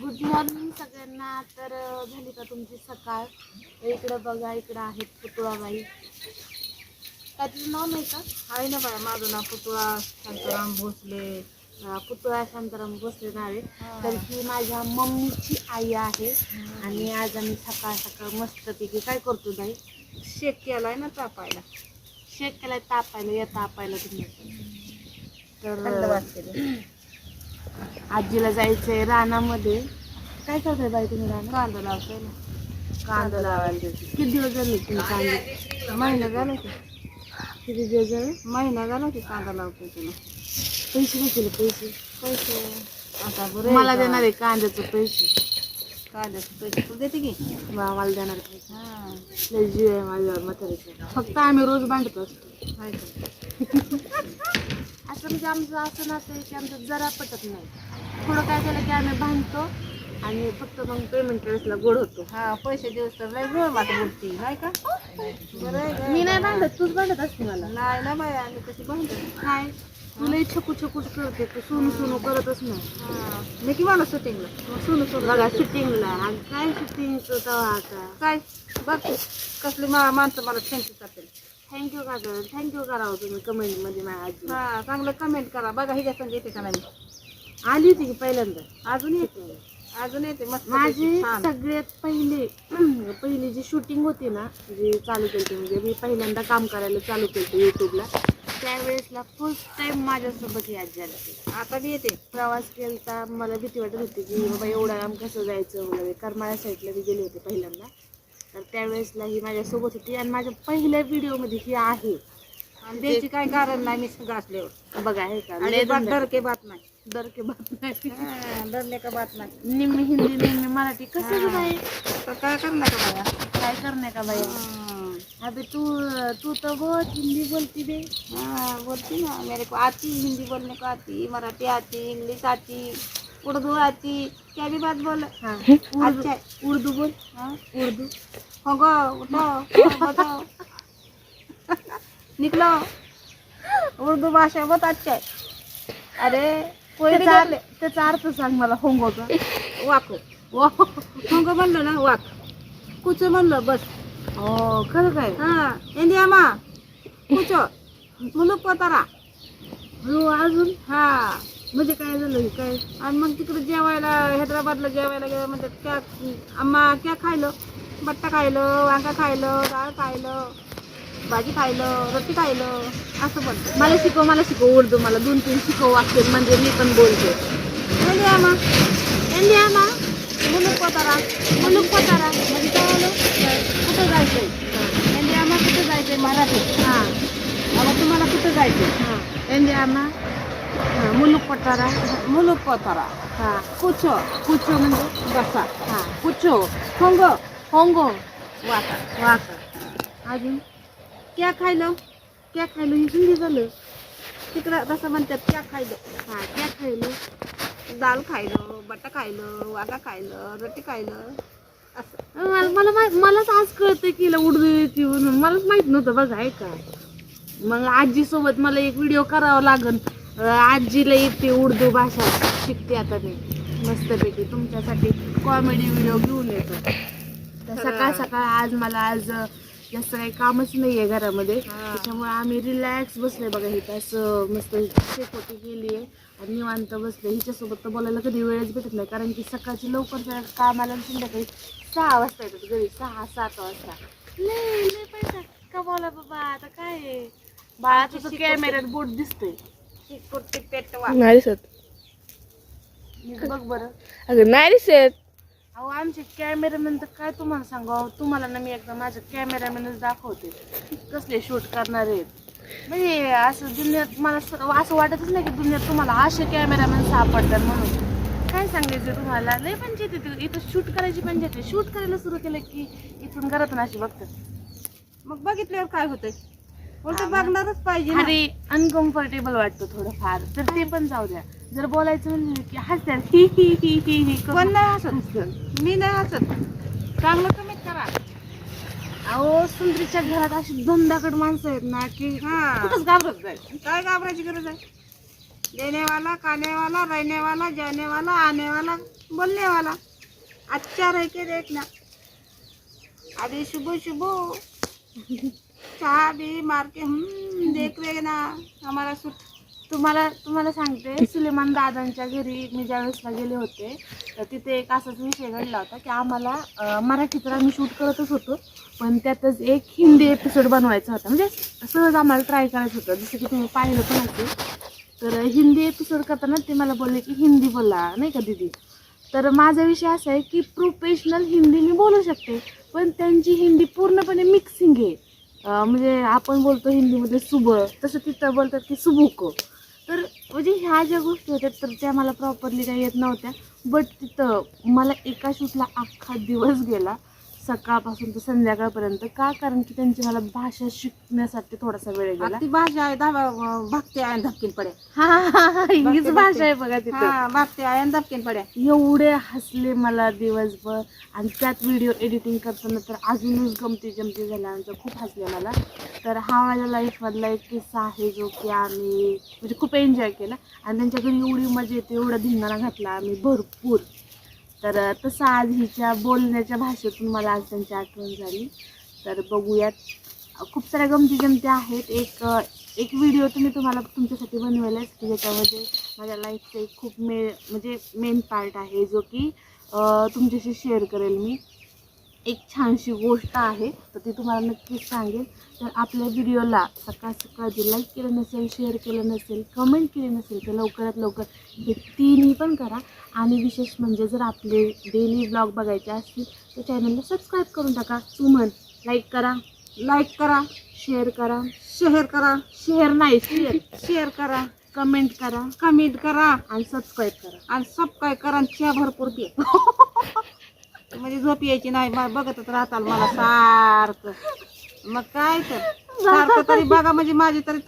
Good morning सगळ्यांना. तर झाली का तुमची सकाळ? इकडं बघा इकडं आहेत पुतळाबाई. काय तुझं नाव नाही का? आहे ना बाय माझं नाव पुतळा शांताराम भोसले. पुतळा शांताराम बसले नावे तर ही माझ्या मम्मीची आई आहे. आणि आज आम्ही सकाळ सकाळ मस्तपैकी काय करतो बाई? शेक केलाय ना तापायला. शेक केलाय तापायला या तापायला तुम्ही. तर आजीला जायचंय रानामध्ये. काय करताय बाई तुम्ही रानात? कांदा लावतोय ना. कांदा लावायला. किती दिवस झाले तुम्ही कांदे? महिना झाला की? किती दिवस झाले? महिना झाला की कांदा लावतोय तुला. पैसे घेतले पैसे? पैसे. आता बरं मला देणार आहे कांद्याचे पैसे. कांद्याचे पैसे तुला देते की? मला देणार पैसे हा. लय जीव आहे माझ्यावर म्हातारीचा. फक्त आम्ही रोज भांडत. असतो का? असं म्हणजे आमचं असं नसतं की आमचं जरा पटत नाही. थोडं काय झालं की आम्ही भांडतो आणि फक्त मग पेमेंट वेळेसला गोड होतो. हा पैसे दिवस तर लय गोळ वाट बोलती नाही का? बरं आहे का? मी नाही भांडत तूच भांडत असते मला. नाही ना बाय आम्ही कशी बांधतो काय तू लय छकू छकूच करते तू सोनू सोनू करतच नाही. हा. मी की मला शूटिंगला मग सुनू सुनू बघा शूटिंगला आणि काय आता? काय? बघ कसली मा माणसं मला थँक्यू करतील थँक्यू का थँक्यू करावं तुम्ही कमेंटमध्ये माझ्या आजी हा चांगलं कमेंट करा. बघा हिच्या संग येते का नाही आली होती की पहिल्यांदा? अजून येते. अजून येते. मस्त माझी. सगळ्यात पहिले पहिली जी शूटिंग होती ना जी चालू केली म्हणजे मी पहिल्यांदा काम करायला चालू केलं युट्यूबला त्यावेळेसला फर्स्ट टाइम माझ्यासोबत ही आजी आली. आता बी येते. प्रवास केलता मला भीती वाटत होती की बाबा एवढा लांब कसं जायचं? वगैरे. करमाळ्या साईडला मी गेले होते पहिल्यांदा. तर त्यावेळेसला ही माझ्यासोबत होती आणि माझ्या पहिल्या व्हिडिओमध्ये ही आहे. आणि द्यायची काय कारण नाही मी सगळं असल्यावर. बघा हे का आणि लय बात धंदा. डर के बात नाही. डर के बात नाही. हा, डरले का बात नाही. निम्मी हिंदी निम्मी मराठी कसं ग बाई? तर काय करणार का बाया? काय करणे का बाई? हम्म. अबे तू तू तो बहुत हिंदी बोलती बे. हाँ बोलती ना मेरे को आती हिंदी बोलने को आती मराठी आती इंग्लिश आती. उर्दू आती क्या भी बात बोल. हाँ. अच्छा. उर्दू बोल. हाँ? उर्दू. हो गो उठो बताओ निकलो. उर्दू भाषा बहुत अच्छा है. अरे त्याचा त्याचा अर्थ सांग मला होंगो का वाको. होंगो म्हणलं ना वाक. कुछ म्हणलं बस. हो खरं काय? हा. इंडिया मा कुछ मुलुक पोतारा. हो अजून? हा. म्हणजे काय झालं हे काय? आणि मग तिकडे जेवायला हैदराबादला जेवायला गेलं म्हणजे क्या अम्मा क्या खायलं? बट्टा खायलं वांगा खायलं डाळ खायलं भाजी खायलं रोटी खायलं असं म्हणतं मला शिकव मला शिकव उर्दू मला. दोन तीन शिकव वाक्य म्हणजे मी पण बोलते. इंडिया मा इंडिया मा मुलुक पोतारा मुलुक पोतारा म्हणजे काय कुठं जायचंय? इंडिया मा कुठं जायचंय? मराठी. हा. आता तुम्हाला कुठं जायचंय? हा. इंडिया मा हा मुलुक पोतारा मुलुक पोतारा हा. कुछ कुचो म्हणजे बसा. हा. कुचो. होंग होंगो वाका वाका अजून? क्या खायलं? क्या खायलो? हे हिंदी झालं. तिकडं तसं म्हणतात क्या खायलं. हा क्या खायलो? दाल खायलं बटा खायलं वागा खायलं रोटी खायलं. असं. मला मला माहीत मलाच आज कळतं की हिला येते म्हणून. मलाच माहीत नव्हतं बघा आहे का मग आजी सोबत मला एक व्हिडिओ करावा लागन. अं, आजीला येते उर्दू भाषा शिकते आता मी मस्तपैकी तुमच्यासाठी कॉमेडी व्हिडिओ घेऊन येतो. तर सकाळ सकाळ आज मला आज जास्त काही कामच नाही आहे घरामध्ये. हा. त्याच्यामुळे आम्ही रिलॅक्स बसलोय बघा इथं असं मस्त शेकोटी केली आहे आणि निवांत बसले हिच्यासोबत तर बोलायला कधी वेळच भेटत नाही कारण की सकाळची लवकर कामाला संध्याकाळी सहा वाजता येतात घरी. सहा सात वाजता. लय लय पैसा. कमावला बाबा आता काय आहे? बाळा तुझं कॅमेऱ्यात बोट दिसतंय. शिकुटी पेट वा नाही दिसत. नीट बघ बरं. अगं नाही दिसत. अहो आमचे कॅमेरामॅन तर काय तुम्हाला सांगू? अहो, तुम्हाला ना मी एकदा माझे कॅमेरामॅनच दाखवते. कसले शूट करणार आहेत? म्हणजे असं दुनियात मला स- असं वाटतच नाही की दुनियात तुम्हाला असे कॅमेरामॅन सापडतात म्हणून. काय सांगायचं तुम्हाला? लय पंचायत येते इथं शूट करायची पंचायत शूट करायला सुरू केलं की इथून घरातून अशी बघतात. मग बघितल्यावर काय होतंय? उलट बघणारच पाहिजे ना. अरे अनकम्फर्टेबल वाटतं थोडंफार. तर ते पण जाऊ द्या. जर बोलायचं म्हणलं की हसतात ही ही ही ही ही करून कोण नाही हसत. मी नाही हसत. चांगलं कमेंट करा. अहो सुंदरीच्या घरात अशी धंदाकड माणसं आहेत ना की हा. कुठंच घाबरत जाईल काय घाबरायची गरज आहे? देने वाला खाने वाला रहने वाला जाने वाला आने वाला बोलने वाला अच्छा रह के देखना अभी सुबह सुबह चहा बी मारके हम्म, देख लेना आम्हाला सूट. तुम्हाला तुम्हाला सांगते सुलेमान दादांच्या घरी मी ज्या वेळेसला गेले होते तर तिथे एक असाच विषय घडला होता की आम्हाला अं, मराठी तर आम्ही शूट करतच होतो पण त्यातच एक हिंदी एपिसोड बनवायचा होता. म्हणजे सहज आम्हाला ट्राय करायचं होतं. जसं की तुम्ही पाहिलं पण असेल. तर हिंदी एपिसोड करताना ते मला बोलले की हिंदी बोला नाही का दीदी? तर माझा विषय असा आहे की प्रोफेशनल हिंदी मी बोलू शकते पण त्यांची हिंदी पूर्णपणे मिक्सिंग आहे. म्हणजे आपण बोलतो हिंदीमध्ये सुब तसं तिथं बोलतात की सुबुक. तर म्हणजे ह्या ज्या गोष्टी होत्या तर त्या मला प्रॉपरली काही येत नव्हत्या. बट तिथं मला एका शूटला अख्खा दिवस गेला. सकाळपासून तर संध्याकाळपर्यंत. का? कारण की त्यांची मला भाषा शिकण्यासाठी थोडासा वेळ गेला. ती भाषा आहे दहा भक्ती आहे धपकीन पडे हा हा, हा, हीच भाषा आहे बघा तिथं. हा भक्ती आहे धपकीन पडे एवढे हसले मला दिवसभर. आणि त्यात व्हिडिओ एडिटिंग करताना तर अजूनच गमती जमती झाल्यानंतर खूप हसले मला. तर हा माझ्या लाईफमधला एक किस्सा आहे जो की आम्ही म्हणजे खूप एन्जॉय केला. आणि त्यांच्या घरी एवढी मजा येते एवढा धिंगाणा घातला आम्ही भरपूर. तर तसं आज हिच्या बोलण्याच्या भाषेतून मला आज त्यांची आठवण झाली. तर बघूयात. खूप साऱ्या गमती जमती आहेत. एक एक व्हिडिओ तुम्ही तुम्हाला तुमच्यासाठी बनवेलाच की ज्याच्यामध्ये माझ्या लाईफचा एक खूप मे म्हणजे मेन पार्ट आहे जो की तुमच्याशी शेअर करेल मी. एक छानशी गोष्ट आहे तर ती तुम्हाला नक्कीच सांगेल तर आपल्या व्हिडिओला सकाळ सकाळ जे लाईक केलं नसेल शेअर केलं नसेल कमेंट केली नसेल तर लवकरात लवकर हे तिन्ही पण करा. आणि विशेष म्हणजे जर आपले डेली ब्लॉग बघायचे असतील तर चॅनलला सबस्क्राईब करून टाका. सुमन लाईक करा लाईक करा शेअर करा. शेअर करा. शेअर नाही शेअर शेअर करा कमेंट करा. कमेंट करा. आणि सबस्क्राईब करा. आणि सब काय करा आणि चहा भरपूर पिये. म्हणजे झोप यायची नाही बघतच राहताल मला सारखं. मग काय तर? सारखं तरी बघा म्हणजे माझी तरी